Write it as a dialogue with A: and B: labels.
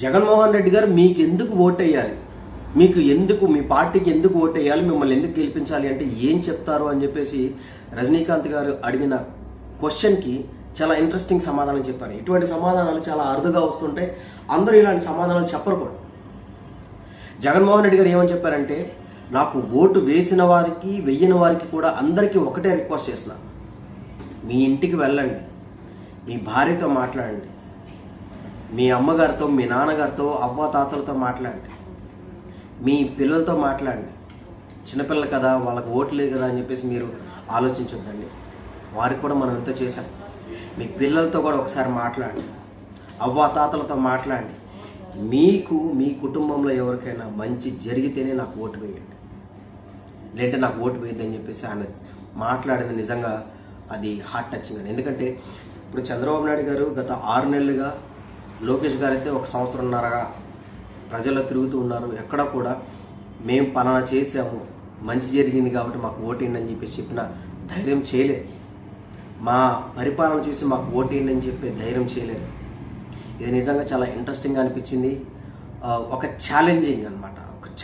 A: జగన్మోహన్ రెడ్డి గారు మీకు ఎందుకు ఓట్ వేయాలి మీకు ఎందుకు మీ పార్టీకి ఎందుకు ఓట్ వేయాలి మిమ్మల్ని ఎందుకు గెలిపించాలి అంటే ఏం చెప్తారు అని చెప్పేసి రజనీకాంత్ గారు అడిగిన క్వశ్చన్కి చాలా ఇంట్రెస్టింగ్ సమాధానం చెప్పారు. ఇటువంటి సమాధానాలు చాలా అరుదుగా వస్తుంటే అందరూ ఇలాంటి సమాధానాలు చెప్పరు కూడా జగన్మోహన్ రెడ్డి గారు ఏమని చెప్పారంటే నాకు ఓటు వేసిన వారికి వెయ్యిన వారికి కూడా అందరికీ ఒకటే రిక్వెస్ట్ చేసిన మీ ఇంటికి వెళ్ళండి. మీ భార్యతో మాట్లాడండి. మీ అమ్మగారితో మీ నాన్నగారితో అవ్వ తాతలతో మాట్లాడండి. మీ పిల్లలతో మాట్లాడండి. చిన్నపిల్లలు కదా వాళ్ళకి ఓటు లేదు కదా అని చెప్పేసి మీరు ఆలోచించొద్దండి. వారికి కూడా మనం ఎంతో చేశాం. మీ పిల్లలతో కూడా ఒకసారి మాట్లాడండి. అవ్వ తాతలతో మాట్లాడండి. మీకు మీ కుటుంబంలో ఎవరికైనా మంచి జరిగితేనే నాకు ఓటు వేయండి. లేదంటే నాకు ఓటు వేయద్దని చెప్పేసి ఆయన మాట్లాడింది నిజంగా అది హార్ట్ టచింగ్ అని ఎందుకంటే ఇప్పుడు చంద్రబాబు నాయుడు గారు గత ఆరు నెలలుగా లోకేష్ గారు అయితే ఒక సంవత్సరంన్నరగా ప్రజల్లో తిరుగుతూ ఉన్నారు. ఎక్కడ కూడా మేము పలానా చేసాము మంచి జరిగింది కాబట్టి మాకు ఓటేయండి అని చెప్పేసి చెప్పిన ధైర్యం చేయలేదు. మా పరిపాలన చూసి మాకు ఓటేయండి అని చెప్పి ధైర్యం చేయలేదు. ఇది నిజంగా చాలా ఇంట్రెస్టింగ్ అనిపించింది. ఒక ఛాలెంజింగ్ అనమాట